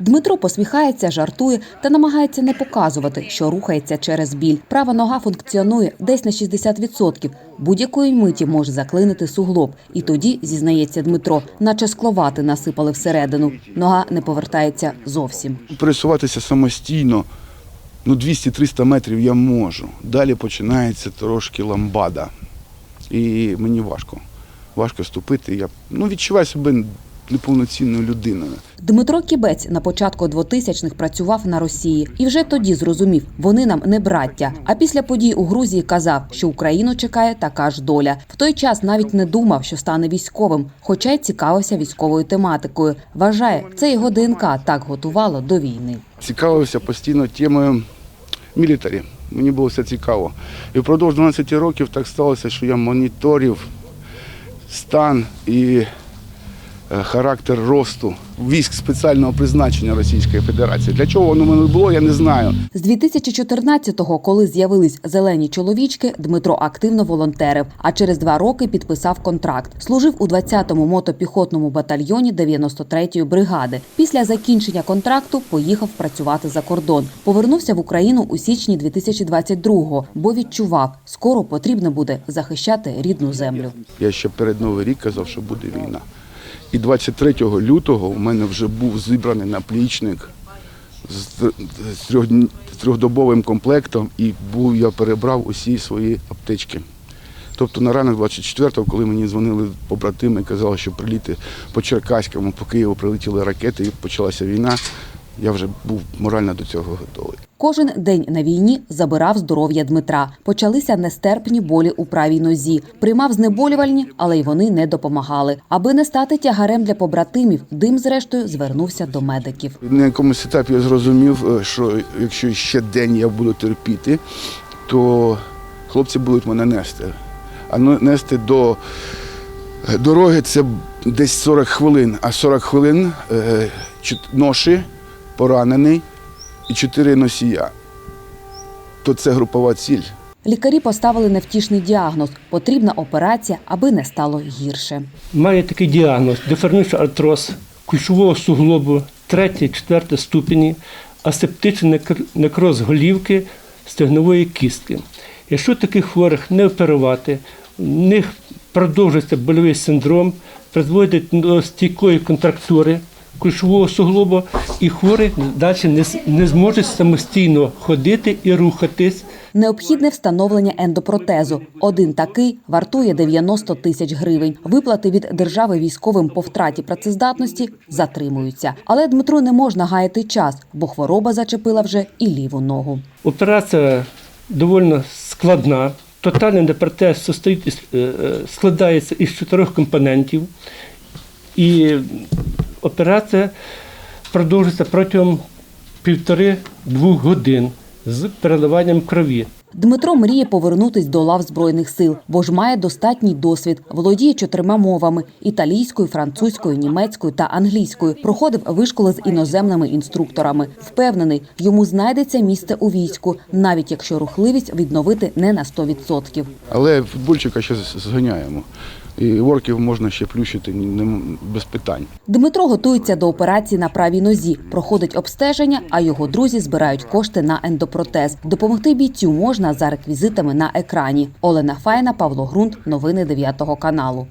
Дмитро посміхається, жартує та намагається не показувати, що рухається через біль. Права нога функціонує десь на 60%. Будь-якої миті може заклинити суглоб. І тоді, зізнається Дмитро, наче скловати насипали всередину. Нога не повертається зовсім. Пересуватися самостійно, ну 200-300 метрів я можу. Далі починається трошки ламбада. І мені важко. Важко ступити. Я ну, відчуваю себе неповноцінною людиною. Дмитро Кібець на початку 2000-х працював на Росії і вже тоді зрозумів, вони нам не браття. А після подій у Грузії казав, що Україну чекає така ж доля. В той час навіть не думав, що стане військовим, хоча й цікавився військовою тематикою. Вважає, це його ДНК так готувало до війни. Цікавився постійно темою мілітарі. Мені було все цікаво. І впродовж 12 років так сталося, що я моніторив стан і характер росту військ спеціального призначення Російської Федерації. Для чого воно мене було, я не знаю. З 2014-го, коли з'явились зелені чоловічки, Дмитро активно волонтерив. А через два роки підписав контракт. Служив у 20-му мотопіхотному батальйоні 93-ї бригади. Після закінчення контракту поїхав працювати за кордон. Повернувся в Україну у січні 2022-го, бо відчував, скоро потрібно буде захищати рідну землю. Я ще перед Новий рік казав, що буде війна. І 23 лютого у мене вже був зібраний наплічник з тр- з трьох- з трьохдобовим комплектом, і був я перебрав усі свої аптечки. Тобто на ранок 24-го, коли мені дзвонили побратими і казали, що приліти по Черкаському, по Києву прилетіли ракети і почалася війна, я вже був морально до цього готовий. Кожен день на війні забирав здоров'я Дмитра. Почалися нестерпні болі у правій нозі. Приймав знеболювальні, але й вони не допомагали. Аби не стати тягарем для побратимів, дим зрештою звернувся до медиків. На якомусь етапі я зрозумів, е, що якщо ще день я буду терпіти, то хлопці будуть мене нести. А ну- нести до е, дороги це десь 40 хвилин, а 40 хвилин е, ноші, поранений і 4 носія. То це групова ціль. Лікарі поставили невтішний діагноз. Потрібна операція, аби не стало гірше. Має такий діагноз: диферничний артроз кульшового суглобу 3-4 ступені, асептичний некр- некроз голівки стегнової кістки. Якщо таких хворих не оперувати, в них продовжується больовий синдром, призводить до стійкої контрактури кульшового суглобу, і хворий далі не, не зможуть самостійно ходити і рухатись. Необхідне встановлення ендопротезу. Один такий вартує 90 тисяч гривень. Виплати від держави військовим по втраті працездатності затримуються. Але Дмитру не можна гаяти час, бо хвороба зачепила вже і ліву ногу. Операція доволі складна. Тотальний із- е, е, складається із чотирьох компонентів, і операція продовжується протягом півтори-двох годин з переливанням крові. Дмитро мріє повернутись до лав збройних сил, бо ж має достатній досвід, володіє чотирма мовами: італійською, французькою, німецькою та англійською. Проходив вишколи з іноземними інструкторами. Впевнений, йому знайдеться місце у війську, навіть якщо рухливість відновити не на 100%. Але футбольчика ще зганяємо. І орків можна ще плющити без питань. Дмитро готується до операції на правій нозі, проходить обстеження, а його друзі збирають кошти на ендопротез. Допомогти бійцю можна за реквізитами на екрані. Олена Файна, Павло Грунт. Новини 9 каналу.